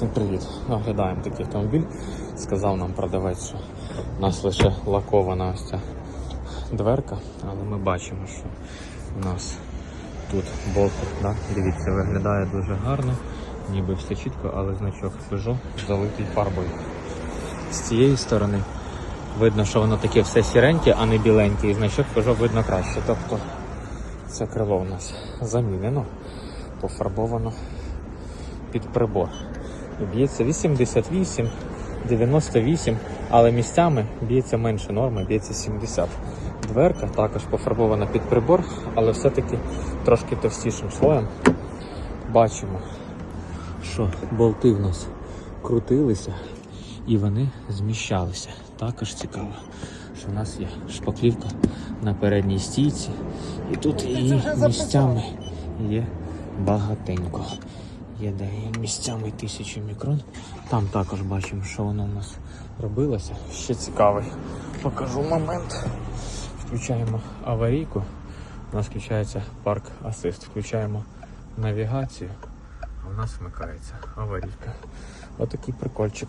Всім привіт! Оглядаємо такий автомобіль. Сказав нам продавець, що у нас лише лакована ось ця дверка, але ми бачимо, що у нас тут болтик, да? дивіться, виглядає дуже гарно, ніби все чітко, але значок Peugeot залитий фарбою. З цієї сторони видно, що воно таке все сіреньке, а не біленьке, і значок Peugeot видно краще. Тобто це крило у нас замінено, пофарбовано під прибор. Б'ється 88, 98, але місцями б'ється менше норми, б'ється 70. Дверка також пофарбована під прибор, але все-таки трошки товстішим слоєм. Бачимо, що болти в нас крутилися і вони зміщалися. Також цікаво, що в нас є шпаклівка на передній стійці, і тут її місцями є багатенько. Є де місцями тисячі мікрон. Там також бачимо, що воно у нас робилося. Ще цікавий. Покажу момент. Включаємо аварійку. У нас включається парк асист. Включаємо навігацію. У нас вмикається аварійка. Отакий прикольчик.